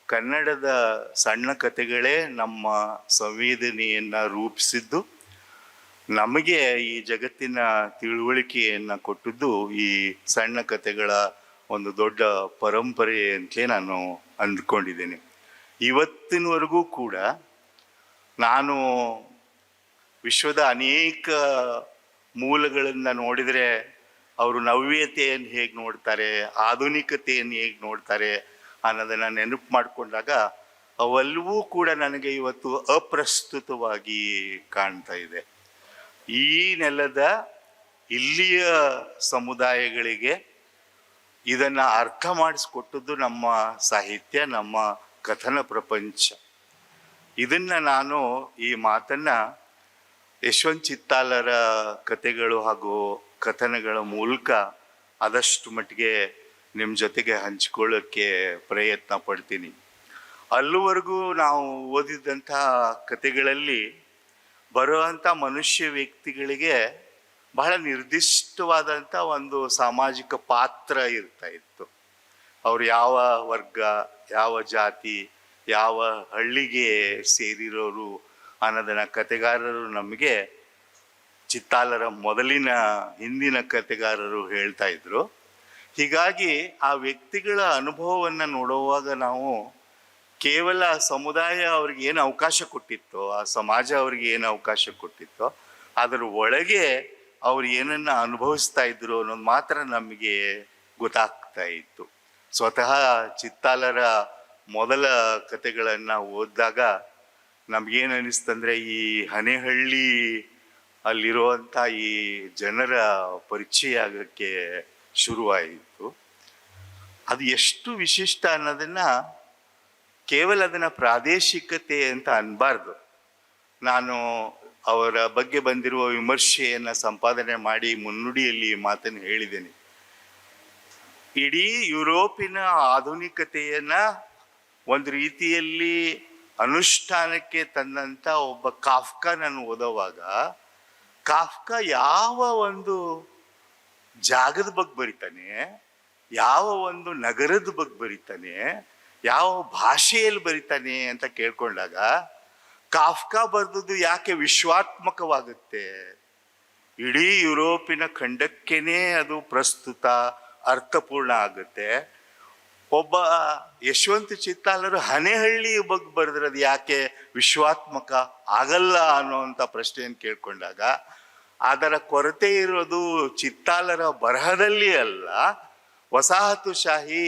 ಕನ್ನಡದ ಸಣ್ಣ ಕಥೆಗಳೇ ನಮ್ಮ ಸಂವೇದನೆಯನ್ನು ರೂಪಿಸಿದ್ದು ನಮಗೆ ಈ ಜಗತ್ತಿನ ತಿಳುವಳಿಕೆಯನ್ನು ಕೊಟ್ಟದ್ದು ಈ ಸಣ್ಣ ಕಥೆಗಳ ಒಂದು ದೊಡ್ಡ ಪರಂಪರೆ ಅಂತಲೇ ನಾನು ಅಂದ್ಕೊಂಡಿದ್ದೇನೆ. ಇವತ್ತಿನವರೆಗೂ ಕೂಡ ನಾನು ವಿಶ್ವದ ಅನೇಕ ಮೂಲಗಳನ್ನು ನೋಡಿದರೆ ಅವರು ನವ್ಯತೆಯನ್ನು ಹೇಗೆ ನೋಡ್ತಾರೆ, ಆಧುನಿಕತೆಯನ್ನು ಹೇಗೆ ನೋಡ್ತಾರೆ ಅನ್ನೋದನ್ನು ನೆನಪು ಮಾಡಿಕೊಂಡಾಗ ಅವೆಲ್ಲವೂ ಕೂಡ ನನಗೆ ಇವತ್ತು ಅಪ್ರಸ್ತುತವಾಗಿ ಕಾಣ್ತಾ ಇದೆ. ಈ ನೆಲದ ಇಲ್ಲಿಯ ಸಮುದಾಯಗಳಿಗೆ ಇದನ್ನು ಅರ್ಥ ಮಾಡಿಸ್ಕೊಟ್ಟದ್ದು ನಮ್ಮ ಸಾಹಿತ್ಯ, ನಮ್ಮ ಕಥನ ಪ್ರಪಂಚ. ಇದನ್ನು ನಾನು ಈ ಮಾತನ್ನು ಯಶವಂತ್ ಚಿತ್ತಾಲರ ಕಥೆಗಳು ಹಾಗೂ ಕಥನಗಳ ಮೂಲಕ ಆದಷ್ಟು ಮಟ್ಟಿಗೆ ನಿಮ್ಮ ಜೊತೆಗೆ ಹಂಚಿಕೊಳ್ಳೋಕ್ಕೆ ಪ್ರಯತ್ನ ಪಡ್ತೀನಿ. ಅಲ್ಲಿವರೆಗೂ ನಾವು ಓದಿದಂಥ ಕಥೆಗಳಲ್ಲಿ ಬರುವಂಥ ಮನುಷ್ಯ ವ್ಯಕ್ತಿಗಳಿಗೆ ಬಹಳ ನಿರ್ದಿಷ್ಟವಾದಂಥ ಒಂದು ಸಾಮಾಜಿಕ ಪಾತ್ರ ಇರ್ತಾ ಇತ್ತು. ಅವರು ಯಾವ ವರ್ಗ, ಯಾವ ಜಾತಿ, ಯಾವ ಹಳ್ಳಿಗೆ ಸೇರಿರೋರು ಅನ್ನೋದನ್ನ ಕತೆಗಾರರು ನಮಗೆ ಚಿತ್ತಾಲರ ಮೊದಲಿನ ಹಿಂದಿನ ಕತೆಗಾರರು ಹೇಳ್ತಾ ಇದ್ರು. ಹೀಗಾಗಿ ಆ ವ್ಯಕ್ತಿಗಳ ಅನುಭವವನ್ನು ನೋಡುವಾಗ ನಾವು ಕೇವಲ ಸಮುದಾಯ ಅವ್ರಿಗೆ ಏನು ಅವಕಾಶ ಕೊಟ್ಟಿತ್ತೋ, ಆ ಸಮಾಜ ಅವ್ರಿಗೆ ಏನು ಅವಕಾಶ ಕೊಟ್ಟಿತ್ತೋ, ಅದರ ಒಳಗೆ ಅವ್ರು ಏನನ್ನ ಅನುಭವಿಸ್ತಾ ಇದ್ರು ಅನ್ನೋದು ಮಾತ್ರ ನಮಗೆ ಗೊತ್ತಾಗ್ತಾ ಇತ್ತು. ಸ್ವತಃ ಚಿತ್ತಾಲರ ಮೊದಲ ಕತೆಗಳನ್ನು ಓದಿದಾಗ ನಮ್ಗೇನು ಅನಿಸ್ತಂದ್ರೆ ಈ ಹನೆಹಳ್ಳಿ ಅಲ್ಲಿರುವಂಥ ಈ ಜನರ ಪರಿಚಯ ಆಗೋಕ್ಕೆ ಶುರುವಾಯಿತು. ಅದು ಎಷ್ಟು ವಿಶಿಷ್ಟ ಅನ್ನೋದನ್ನ ಕೇವಲ ಅದನ್ನು ಪ್ರಾದೇಶಿಕತೆ ಅಂತ ಅನ್ನಬಾರ್ದು ನಾನು ಅವರ ಬಗ್ಗೆ ಬಂದಿರುವ ವಿಮರ್ಶೆಯನ್ನು ಸಂಪಾದನೆ ಮಾಡಿ ಮುನ್ನುಡಿಯಲ್ಲಿ ಮಾತನ್ನು ಹೇಳಿದ್ದೇನೆ. ಇಡೀ ಯುರೋಪಿನ ಆಧುನಿಕತೆಯನ್ನ ಒಂದು ರೀತಿಯಲ್ಲಿ ಅನುಷ್ಠಾನಕ್ಕೆ ತಂದಂತ ಒಬ್ಬ ಕಾಫ್ಕ ನಾನು ಓದೋವಾಗ ಕಾಫ್ಕ ಯಾವ ಒಂದು ಜಾಗದ ಬಗ್ಗೆ ಬರಿತಾನೆ, ಯಾವ ಒಂದು ನಗರದ ಬಗ್ಗೆ ಬರಿತಾನೆ, ಯಾವ ಭಾಷೆಯಲ್ಲಿ ಬರಿತಾನೆ ಅಂತ ಕೇಳ್ಕೊಂಡಾಗ ಕಾಫ್ಕ ಬರೆದದ್ದು ಯಾಕೆ ವಿಶ್ವಾತ್ಮಕವಾಗುತ್ತೆ? ಇಡೀ ಯುರೋಪಿನ ಖಂಡಕ್ಕೇನೆ ಅದು ಪ್ರಸ್ತುತ ಅರ್ಥಪೂರ್ಣ ಆಗುತ್ತೆ. ಒಬ್ಬ ಯಶವಂತ ಚಿತ್ತಾಲರು ಹನೆಹಳ್ಳಿ ಬಗ್ಗೆ ಬರೆದ್ರೆ ಅದು ಯಾಕೆ ವಿಶ್ವಾತ್ಮಕ ಆಗಲ್ಲ ಅನ್ನುವಂಥ ಪ್ರಶ್ನೆಯನ್ನು ಕೇಳ್ಕೊಂಡಾಗ, ಅದರ ಕೊರತೆ ಇರೋದು ಚಿತ್ತಾಲರ ಬರಹದಲ್ಲಿ ಅಲ್ಲ. ವಸಾಹತುಶಾಹಿ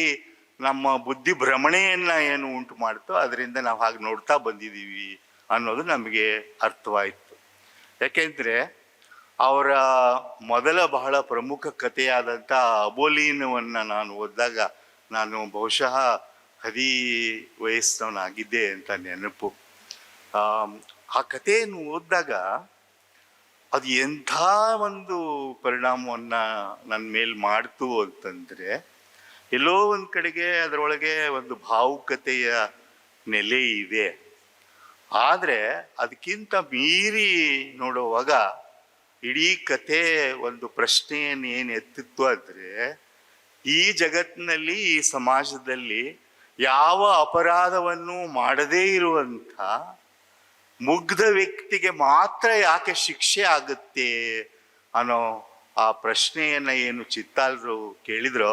ನಮ್ಮ ಬುದ್ಧಿ ಭ್ರಮಣೆಯನ್ನು ಏನು ಉಂಟು ಮಾಡ್ತೋ, ಅದರಿಂದ ನಾವು ಹಾಗೆ ನೋಡ್ತಾ ಬಂದಿದ್ದೀವಿ. ಅನ್ನೋದು ನಮಗೆ ಅರ್ಥವಾಯಿತು. ಯಾಕೆಂದರೆ ಅವರ ಮೊದಲ ಬಹಳ ಪ್ರಮುಖ ಕಥೆಯಾದಂಥ ಅಬೋಲೀನವನ್ನು ನಾನು ಓದಿದಾಗ ನಾನು ಬಹುಶಃ ಹದಿ ವಯಸ್ಸಿನವನಾಗಿದ್ದೆ ಅಂತ ನೆನಪು. ಆ ಕಥೆಯನ್ನು ಓದಿದಾಗ ಅದು ಎಂಥ ಒಂದು ಪರಿಣಾಮವನ್ನು ನನ್ನ ಮೇಲೆ ಮಾಡ್ತು ಅಂತಂದರೆ, ಎಲ್ಲೋ ಒಂದು ಕಡೆಗೆ ಅದರೊಳಗೆ ಒಂದು ಭಾವುಕತೆಯ ನೆಲೆ ಇದೆ. ಆದ್ರೆ ಅದಕ್ಕಿಂತ ಮೀರಿ ನೋಡುವಾಗ ಇಡೀ ಕತೆ ಒಂದು ಪ್ರಶ್ನೆಯನ್ನು ಏನು ಎತ್ತಿತ್ತು ಆದರೆ ಈ ಜಗತ್ತಿನಲ್ಲಿ, ಈ ಸಮಾಜದಲ್ಲಿ ಯಾವ ಅಪರಾಧವನ್ನು ಮಾಡದೇ ಇರುವಂಥ ಮುಗ್ಧ ವ್ಯಕ್ತಿಗೆ ಮಾತ್ರ ಯಾಕೆ ಶಿಕ್ಷೆ ಆಗುತ್ತೆ ಅನ್ನೋ ಆ ಪ್ರಶ್ನೆಯನ್ನು ಏನು ಚಿತ್ತಾಲರು ಕೇಳಿದ್ರೋ,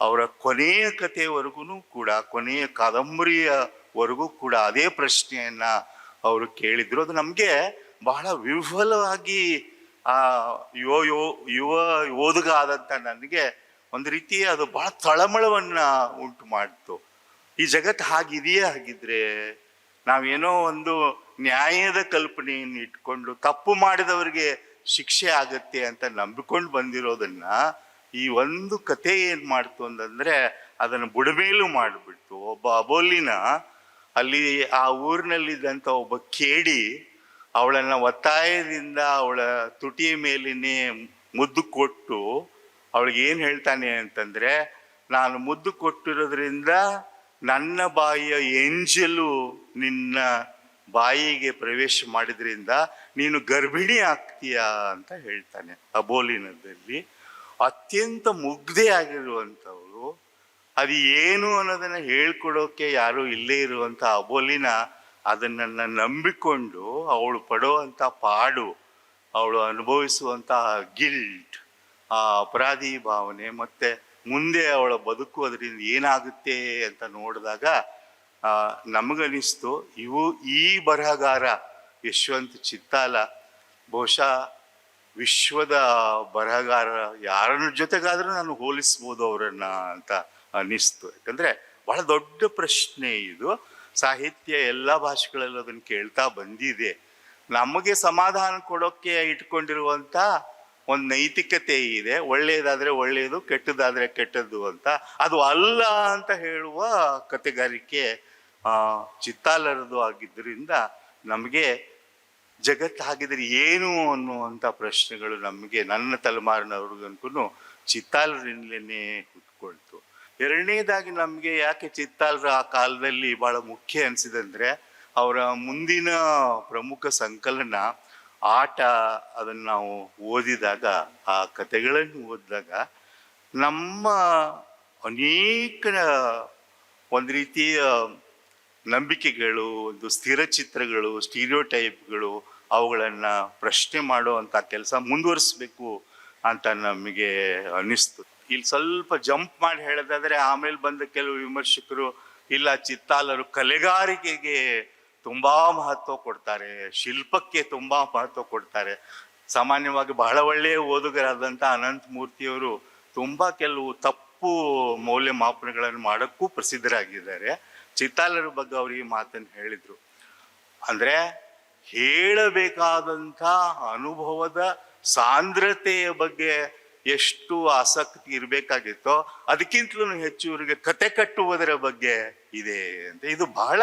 ಅವರ ಕೊನೆಯ ಕಥೆಯವರೆಗೂ ಕೂಡ, ಕೊನೆಯ ಕಾದಂಬರಿಯವರೆಗೂ ಕೂಡ ಅದೇ ಪ್ರಶ್ನೆಯನ್ನ ಅವರು ಕೇಳಿದ್ರು. ಅದು ನಮಗೆ ಬಹಳ ವಿಫಲವಾಗಿ, ಆ, ಯುವ ಯೋ, ಯುವ ಓದುಗ ಆದಂಥ ನನಗೆ ಒಂದು ರೀತಿ ಅದು ಬಹಳ ತಳಮಳವನ್ನು ಉಂಟು ಮಾಡ್ತು. ಈ ಜಗತ್ತು ಹಾಗಿದೆಯೇ ಹಾಗಿದ್ರೆ ನಾವೇನೋ ಒಂದು ನ್ಯಾಯದ ಕಲ್ಪನೆಯನ್ನು ಇಟ್ಕೊಂಡು ತಪ್ಪು ಮಾಡಿದವರಿಗೆ ಶಿಕ್ಷೆ ಆಗತ್ತೆ ಅಂತ ನಂಬಿಕೊಂಡು ಬಂದಿರೋದನ್ನ ಈ ಒಂದು ಕತೆ ಏನು ಮಾಡ್ತು ಅಂತಂದರೆ ಅದನ್ನು ಬುಡಮೇಲು ಮಾಡಿಬಿಡ್ತು. ಒಬ್ಬ ಅಬೋಲಿನ ಅಲ್ಲಿ ಆ ಊರಿನಲ್ಲಿದ್ದಂಥ ಒಬ್ಬ ಕೇಡಿ ಅವಳನ್ನ ಒತ್ತಾಯದಿಂದ ಅವಳ ತುಟಿಯ ಮೇಲಿನೇ ಮುದ್ದು ಕೊಟ್ಟು ಅವಳಿಗೆ ಏನು ಹೇಳ್ತಾನೆ ಅಂತಂದ್ರೆ, ನಾನು ಮುದ್ದು ಕೊಟ್ಟಿರೋದ್ರಿಂದ ನನ್ನ ಬಾಯಿಯ ಎಂಜಲು ನಿನ್ನ ಬಾಯಿಗೆ ಪ್ರವೇಶ ಮಾಡಿದ್ರಿಂದ ನೀನು ಗರ್ಭಿಣಿ ಆಗ್ತೀಯ? ಅಂತ ಹೇಳ್ತಾನೆ ಅಬೋಲಿನದಲ್ಲಿ ಅತ್ಯಂತ ಮುಗ್ಧೆ ಆಗಿರುವಂಥವಳು ಅದು ಏನು ಅನ್ನೋದನ್ನ ಹೇಳ್ಕೊಡೋಕೆ ಯಾರು ಇಲ್ಲೇ ಇರುವಂತ ಅಬೋಲಿನ ಅದನ್ನ ನಂಬಿಕೊಂಡು ಅವಳು ಪಡುವಂತ ಪಾಡು, ಅವಳು ಅನುಭವಿಸುವಂತ ಗಿಲ್ಟ್, ಆ ಅಪರಾಧಿ ಭಾವನೆ ಮತ್ತೆ ಮುಂದೆ ಅವಳ ಬದುಕು ಅದರಿಂದ ಏನಾಗುತ್ತೆ ಅಂತ ನೋಡಿದಾಗ ನಮಗನಿಸ್ತು, ಇವು ಈ ಬರಹಗಾರ ಯಶವಂತ್ ಚಿತ್ತಾಲ, ಬಹುಶಃ ವಿಶ್ವದ ಬರಹಗಾರ, ಯಾರನ್ನ ಜೊತೆಗಾದರೂ ನಾನು ಹೋಲಿಸ್ಬೋದು ಅವರನ್ನ ಅಂತ ಅನ್ನಿಸ್ತು. ಯಾಕಂದರೆ ಬಹಳ ದೊಡ್ಡ ಪ್ರಶ್ನೆ ಇದು. ಸಾಹಿತ್ಯ ಎಲ್ಲ ಭಾಷೆಗಳಲ್ಲೂ ಅದನ್ನು ಕೇಳ್ತಾ ಬಂದಿದೆ. ನಮಗೆ ಸಮಾಧಾನ ಕೊಡೋಕೆ ಇಟ್ಕೊಂಡಿರುವಂತ ಒಂದು ನೈತಿಕತೆ ಇದೆ. ಒಳ್ಳೆಯದಾದರೆ ಒಳ್ಳೆಯದು ಕೆಟ್ಟದಾದ್ರೆ ಕೆಟ್ಟದ್ದು ಅಂತ. ಅದು ಅಲ್ಲ ಅಂತ ಹೇಳುವ ಕತೆಗಾರಿಕೆ ಚಿತ್ತಾಲರದು ಆಗಿದ್ದರಿಂದ ನಮಗೆ ಜಗತ್ತು ಹಾಗಿದ್ರೆ ಏನು ಅನ್ನುವಂಥ ಪ್ರಶ್ನೆಗಳು ನಮಗೆ ನನ್ನ ತಲೆಮಾರಿನವ್ರಿಗಂತೂ ಚಿತ್ತಾಲರಿಂದಲೇ ಎರಡನೇದಾಗಿ ನಮಗೆ ಯಾಕೆ ಚಿತ್ತಾಲರ ಆ ಕಾಲದಲ್ಲಿ ಬಹಳ ಮುಖ್ಯ ಅನಿಸಿದಂದ್ರೆ ಅವರ ಮುಂದಿನ ಪ್ರಮುಖ ಸಂಕಲನ ಆಟ ಅದನ್ನು ನಾವು ಓದಿದಾಗ, ಆ ಕಥೆಗಳನ್ನು ಓದಿದಾಗ ನಮ್ಮ ಅನೇಕ ಒಂದು ರೀತಿಯ ನಂಬಿಕೆಗಳು, ಒಂದು ಸ್ಥಿರ ಚಿತ್ರಗಳು, ಸ್ಟೀರಿಯೋಟೈಪ್ಗಳು ಅವುಗಳನ್ನು ಪ್ರಶ್ನೆ ಮಾಡುವಂಥ ಕೆಲಸ ಮುಂದುವರಿಸಬೇಕು ಅಂತ ನಮಗೆ ಅನ್ನಿಸ್ತು. ಇಲ್ಲಿ ಸ್ವಲ್ಪ ಜಂಪ್ ಮಾಡಿ ಹೇಳೋದಾದ್ರೆ ಆಮೇಲೆ ಬಂದ ಕೆಲವು ವಿಮರ್ಶಕರು, ಇಲ್ಲ ಚಿತ್ತಾಲರು ಕಲೆಗಾರಿಕೆಗೆ ತುಂಬಾ ಮಹತ್ವ ಕೊಡ್ತಾರೆ, ಶಿಲ್ಪಕ್ಕೆ ತುಂಬಾ ಮಹತ್ವ ಕೊಡ್ತಾರೆ. ಸಾಮಾನ್ಯವಾಗಿ ಬಹಳ ಒಳ್ಳೆಯ ಓದುಗರಾದಂಥ ಅನಂತ ಮೂರ್ತಿಯವರು ತುಂಬಾ ಕೆಲವು ತಪ್ಪು ಮೌಲ್ಯಮಾಪನಗಳನ್ನು ಮಾಡೋಕ್ಕೂ ಪ್ರಸಿದ್ಧರಾಗಿದ್ದಾರೆ. ಚಿತ್ತಾಲರ ಬಗ್ಗೆ ಅವರು ಈ ಮಾತನ್ನು ಹೇಳಿದರು. ಅಂದ್ರೆ ಹೇಳಬೇಕಾದಂಥ ಅನುಭವದ ಸಾಂದ್ರತೆಯ ಬಗ್ಗೆ ಎಷ್ಟು ಆಸಕ್ತಿ ಇರಬೇಕಾಗಿತ್ತೋ ಅದಕ್ಕಿಂತಲೂ ಹೆಚ್ಚು ಇವರಿಗೆ ಕತೆ ಕಟ್ಟುವುದರ ಬಗ್ಗೆ ಇದೆ ಅಂತ. ಇದು ಬಹಳ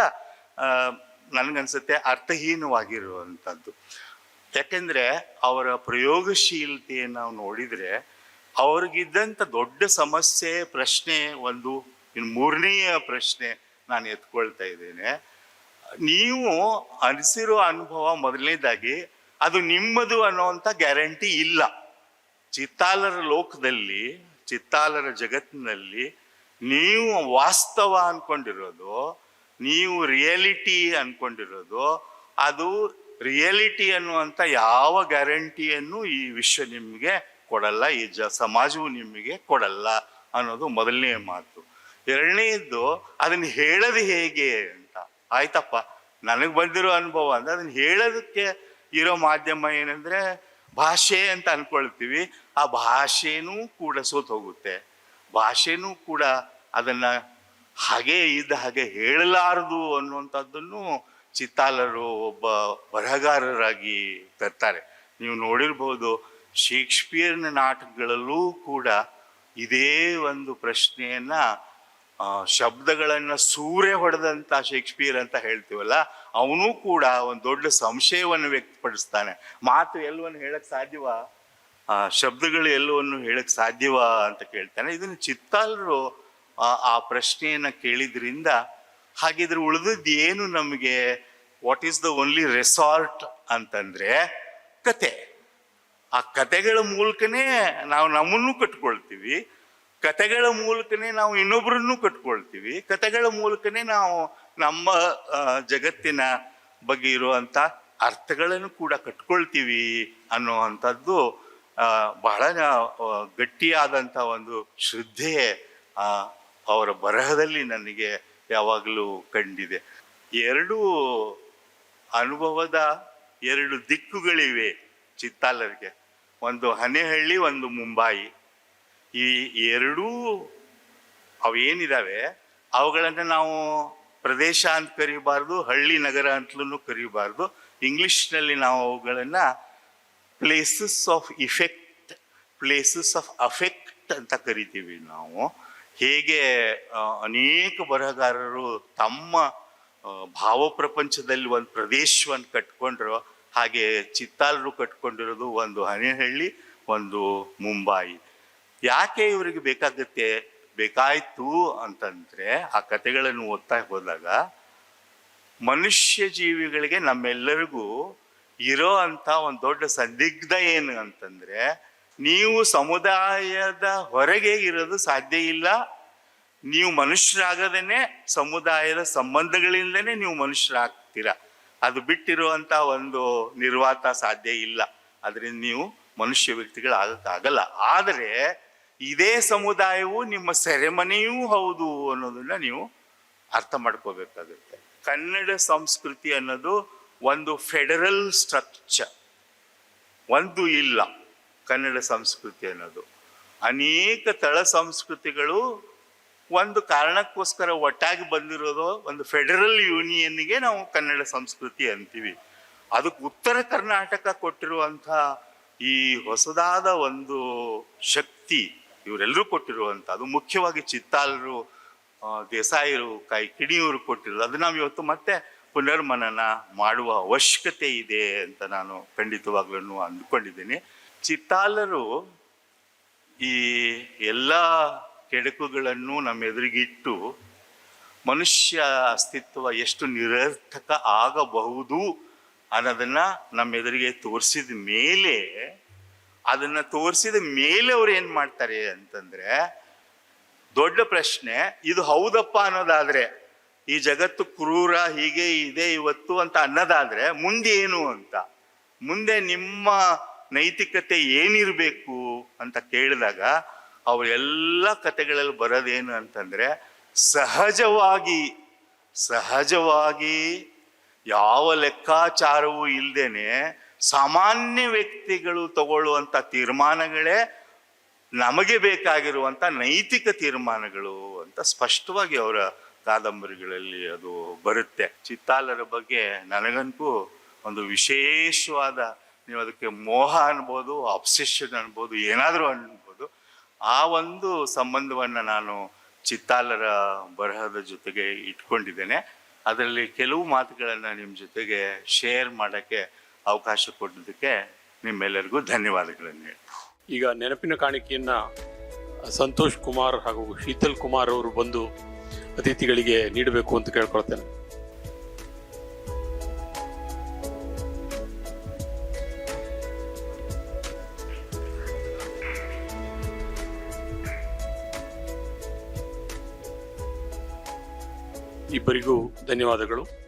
ನನಗನ್ಸುತ್ತೆ ಅರ್ಥಹೀನವಾಗಿರುವಂಥದ್ದು. ಯಾಕೆಂದರೆ ಅವರ ಪ್ರಯೋಗಶೀಲತೆಯನ್ನು ನಾವು ನೋಡಿದ್ರೆ ಅವ್ರಿಗಿದ್ದಂಥ ದೊಡ್ಡ ಸಮಸ್ಯೆ, ಪ್ರಶ್ನೆ ಒಂದು, ಇನ್ನು ಮೂರನೆಯ ಪ್ರಶ್ನೆ ನಾನು ಎತ್ಕೊಳ್ತಾ ಇದ್ದೇನೆ. ನೀವು ಅನಿಸಿರೋ ಅನುಭವ ಮೊದಲನೇದಾಗಿ ಅದು ನಿಮ್ಮದು ಅನ್ನೋವಂಥ ಗ್ಯಾರಂಟಿ ಇಲ್ಲ. ಚಿತ್ತಾಲರ ಲೋಕದಲ್ಲಿ, ಚಿತ್ತಾಲರ ಜಗತ್ತಿನಲ್ಲಿ ನೀವು ವಾಸ್ತವ ಅನ್ಕೊಂಡಿರೋದು, ನೀವು ರಿಯಾಲಿಟಿ ಅನ್ಕೊಂಡಿರೋದು, ಅದು ರಿಯಾಲಿಟಿ ಅನ್ನುವಂಥ ಯಾವ ಗ್ಯಾರಂಟಿಯನ್ನು ಈ ವಿಶ್ವ ನಿಮಗೆ ಕೊಡಲ್ಲ, ಈ ಜ ಸಮಾಜವು ನಿಮಗೆ ಕೊಡಲ್ಲ ಅನ್ನೋದು ಮೊದಲನೇ ಮಾತು. ಎರಡನೇದ್ದು, ಅದನ್ನ ಹೇಳೋದು ಹೇಗೆ ಅಂತ. ಆಯ್ತಪ್ಪ, ನನಗೆ ಬಂದಿರೋ ಅನುಭವ ಅಂದರೆ ಅದನ್ನ ಹೇಳೋದಕ್ಕೆ ಇರೋ ಮಾಧ್ಯಮ ಏನಂದ್ರೆ ಭಾಷೆ ಅಂತ ಅನ್ಕೊಳ್ತೀವಿ. ಆ ಭಾಷೆನೂ ಕೂಡ ಸೋತ್ ಹೋಗುತ್ತೆ. ಭಾಷೆನೂ ಕೂಡ ಅದನ್ನ ಹಾಗೆ ಇದ್ದ ಹಾಗೆ ಹೇಳಲಾರದು ಅನ್ನುವಂಥದ್ದನ್ನು ಚಿತ್ತಾಲರು ಒಬ್ಬ ಬರಹಗಾರರಾಗಿ ತರ್ತಾರೆ. ನೀವು ನೋಡಿರ್ಬೋದು, ಶೇಕ್ಸ್ಪಿಯರ್ನ ನಾಟಕಗಳಲ್ಲೂ ಕೂಡ ಇದೇ ಒಂದು ಪ್ರಶ್ನೆಯನ್ನ ಶಬ್ದಗಳನ್ನು ಸೂರೆ ಹೊಡೆದಂಥ ಶೇಕ್ಸ್ಪಿಯರ್ ಅಂತ ಹೇಳ್ತೀವಲ್ಲ ಅವನು ಕೂಡ ಒಂದು ದೊಡ್ಡ ಸಂಶಯವನ್ನು ವ್ಯಕ್ತಪಡಿಸ್ತಾನೆ. ಮಾತು ಎಲ್ಲವನ್ನು ಹೇಳಕ್ ಸಾಧ್ಯವ? ಆ, ಶಬ್ದಗಳು ಎಲ್ಲವನ್ನು ಹೇಳಕ್ ಸಾಧ್ಯವ ಅಂತ ಕೇಳ್ತಾನೆ. ಇದನ್ನು ಚಿತ್ತಾಲರು, ಆ ಆ ಪ್ರಶ್ನೆಯನ್ನ ಕೇಳಿದ್ರಿಂದ ಹಾಗಿದ್ರೆ ಉಳಿದದ್ದು ಏನು ನಮಗೆ? What is the only resort ಅಂತಂದ್ರೆ, ಕತೆ. ಆ ಕತೆಗಳ ಮೂಲಕನೇ ನಾವು ನಮ್ಮನ್ನು ಕಟ್ಕೊಳ್ತೀವಿ. ಕತೆಗಳ ಮೂಲಕನೇ ನಾವು ಇನ್ನೊಬ್ಬರನ್ನು ಕಟ್ಕೊಳ್ತೀವಿ. ಕತೆಗಳ ಮೂಲಕನೇ ನಾವು ನಮ್ಮ ಜಗತ್ತಿನ ಬಗ್ಗೆ ಇರುವಂಥ ಅರ್ಥಗಳನ್ನು ಕೂಡ ಕಟ್ಕೊಳ್ತೀವಿ ಅನ್ನುವಂಥದ್ದು ಬಹಳ ಗಟ್ಟಿಯಾದಂಥ ಒಂದು ಶ್ರದ್ಧೆ ಅವರ ಬರಹದಲ್ಲಿ ನನಗೆ ಯಾವಾಗಲೂ ಕಂಡಿದೆ. ಎರಡು ಅನುಭವದ ಎರಡು ದಿಕ್ಕುಗಳಿವೆ ಚಿತ್ತಾಲರಿಗೆ. ಒಂದು ಹನೇಹಳ್ಳಿ, ಒಂದು ಮುಂಬಾಯಿ. ಈ ಎರಡೂ ಅವೇನಿದಾವೆ? ಅವುಗಳನ್ನು ನಾವು ಪ್ರದೇಶ ಅಂತ ಕರಿಬಾರ್ದು, ಹಳ್ಳಿ ನಗರ ಅಂತಲೂ ಕರಿಬಾರ್ದು. ಇಂಗ್ಲೀಷ್ನಲ್ಲಿ ನಾವು ಅವುಗಳನ್ನು places of effect places of affect ಅಂತ ಕರಿತೀವಿ ನಾವು. ಹೇಗೆ ಅನೇಕ ಬರಹಗಾರರು ತಮ್ಮ ಭಾವ ಪ್ರಪಂಚದಲ್ಲಿ ಒಂದು ಪ್ರದೇಶವನ್ನು ಕಟ್ಕೊಂಡ್ರು. ಹಾಗೆ ಚಿತ್ತಾಲರು ಕಟ್ಕೊಂಡಿರೋದು ಒಂದು ಹನೆಹಳ್ಳಿ, ಒಂದು ಮುಂಬಾಯಿ. ಯಾಕೆ ಇವರಿಗೆ ಬೇಕಾಗುತ್ತೆ ಬೇಕಾಯ್ತು ಅಂತಂದ್ರೆ ಆ ಕತೆಗಳನ್ನು ಓದ್ತಾ ಹೋದಾಗ ಮನುಷ್ಯ ಜೀವಿಗಳಿಗೆ ನಮ್ಮೆಲ್ಲರಿಗೂ ಇರೋ ಅಂಥ ಒಂದು ದೊಡ್ಡ ಸಂದಿಗ್ಧ ಏನು ಅಂತಂದ್ರೆ ನೀವು ಸಮುದಾಯದ ಹೊರಗೆ ಇರೋದು ಸಾಧ್ಯ ಇಲ್ಲ. ನೀವು ಮನುಷ್ಯರಾಗದೇನೆ ಸಮುದಾಯದ ಸಂಬಂಧಗಳಿಂದನೇ ನೀವು ಮನುಷ್ಯರಾಗ್ತೀರ. ಅದು ಬಿಟ್ಟಿರುವಂತ ಒಂದು ನಿರ್ವಾತ ಸಾಧ್ಯ ಇಲ್ಲ. ಅದರಿಂದ ನೀವು ಮನುಷ್ಯ ವ್ಯಕ್ತಿಗಳಾಗಕ್ಕಾಗಲ್ಲ. ಆದರೆ ಇದೇ ಸಮುದಾಯವು ನಿಮ್ಮ ಸೆರೆಮನೆಯೂ ಹೌದು ಅನ್ನೋದನ್ನ ನೀವು ಅರ್ಥ ಮಾಡ್ಕೋಬೇಕಾಗುತ್ತೆ. ಕನ್ನಡ ಸಂಸ್ಕೃತಿ ಅನ್ನೋದು ಒಂದು ಫೆಡರಲ್ ಸ್ಟ್ರಕ್ಚರ್. ಒಂದು ಇಲ್ಲ ಕನ್ನಡ ಸಂಸ್ಕೃತಿ ಅನ್ನೋದು. ಅನೇಕ ತಳ ಸಂಸ್ಕೃತಿಗಳು ಒಂದು ಕಾರಣಕ್ಕೋಸ್ಕರ ಒಟ್ಟಾಗಿ ಬಂದಿರೋದು ಒಂದು ಫೆಡರಲ್ ಯೂನಿಯನ್ಗೆ ನಾವು ಕನ್ನಡ ಸಂಸ್ಕೃತಿ ಅಂತೀವಿ. ಅದಕ್ಕೆ ಉತ್ತರ ಕರ್ನಾಟಕ ಕೊಟ್ಟಿರುವಂಥ ಈ ಹೊಸದಾದ ಒಂದು ಶಕ್ತಿ ಇವರೆಲ್ಲರೂ ಕೊಟ್ಟಿರುವಂಥ ಅದು ಮುಖ್ಯವಾಗಿ ಚಿತ್ತಾಲರು ದೇಸಾಯರು, ಕೈ ಕಿಡಿಯವರು ಕೊಟ್ಟಿರೋದು. ಅದು ನಾವು ಇವತ್ತು ಮತ್ತೆ ಪುನರ್ಮನನ ಮಾಡುವ ಅವಶ್ಯಕತೆ ಇದೆ ಅಂತ ನಾನು ಖಂಡಿತವಾಗ್ಲೂ ಅಂದ್ಕೊಂಡಿದ್ದೀನಿ. ಚಿತ್ತಾಲರು ಈ ಎಲ್ಲ ಕೆಡಕುಗಳನ್ನು ನಮ್ಮ ಎದುರಿಗಿಟ್ಟು ಮನುಷ್ಯ ಅಸ್ತಿತ್ವ ಎಷ್ಟು ನಿರರ್ಥಕ ಆಗಬಹುದು ಅನ್ನೋದನ್ನ ನಮ್ಮ ಎದುರಿಗೆ ತೋರಿಸಿದ ಮೇಲೆ ಅದನ್ನ ತೋರಿಸಿದ ಮೇಲೆ ಅವ್ರು ಏನ್ ಮಾಡ್ತಾರೆ ಅಂತಂದ್ರೆ, ದೊಡ್ಡ ಪ್ರಶ್ನೆ, ಇದು ಹೌದಪ್ಪ ಅನ್ನೋದಾದ್ರೆ, ಈ ಜಗತ್ತು ಕ್ರೂರ, ಹೀಗೆ ಇದೆ, ಇವತ್ತು ಅಂತ ಅನ್ನೋದಾದ್ರೆ, ಮುಂದೆ ಏನು ಅಂತ? ಮುಂದೆ ನಿಮ್ಮ ನೈತಿಕತೆ ಏನಿರಬೇಕು ಅಂತ ಕೇಳಿದಾಗ, ಅವರೆಲ್ಲ ಕತೆಗಳಲ್ಲಿ ಬರೋದೇನು ಅಂತಂದ್ರೆ, ಸಹಜವಾಗಿ ಸಹಜವಾಗಿ ಯಾವ ಲೆಕ್ಕಾಚಾರವೂ ಇಲ್ದೇನೆ ಸಾಮಾನ್ಯ ವ್ಯಕ್ತಿಗಳು ತಗೊಳ್ಳುವಂಥ ತೀರ್ಮಾನಗಳೇ ನಮಗೆ ಬೇಕಾಗಿರುವಂತ ನೈತಿಕ ತೀರ್ಮಾನಗಳು ಅಂತ ಸ್ಪಷ್ಟವಾಗಿ ಅವರ ಕಾದಂಬರಿಗಳಲ್ಲಿ ಅದು ಬರುತ್ತೆ. ಚಿತ್ತಾಲರ ಬಗ್ಗೆ ನನಗಂತೂ ಒಂದು ವಿಶೇಷವಾದ ನೀವು ಅದಕ್ಕೆ ಮೋಹ ಅನ್ಬೋದು ಅಬ್ಸೆಷನ್ ಅನ್ಬೋದು, ಏನಾದರೂ ಅನ್ಬೋದು. ಆ ಒಂದು ಸಂಬಂಧವನ್ನು ನಾನು ಚಿತ್ತಾಲರ ಬರಹದ ಜೊತೆಗೆ ಇಟ್ಕೊಂಡಿದ್ದೇನೆ. ಅದರಲ್ಲಿ ಕೆಲವು ಮಾತುಗಳನ್ನು ನಿಮ್ಮ ಜೊತೆಗೆ ಶೇರ್ ಮಾಡೋಕ್ಕೆ ಅವಕಾಶ ಕೊಟ್ಟಿದ್ದಕ್ಕೆ ನಿಮ್ಮೆಲ್ಲರಿಗೂ ಧನ್ಯವಾದಗಳನ್ನು ಹೇಳಿ ಈಗ ನೆನಪಿನ ಕಾಣಿಕೆಯನ್ನ ಸಂತೋಷ್ ಕುಮಾರ್ ಹಾಗೂ ಶೀತಲ್ ಕುಮಾರ್ ಅವರು ಬಂದು ಅತಿಥಿಗಳಿಗೆ ನೀಡಬೇಕು ಅಂತ ಕೇಳ್ಕೊಳ್ತೇನೆ. ಇಬ್ಬರಿಗೂ ಧನ್ಯವಾದಗಳು.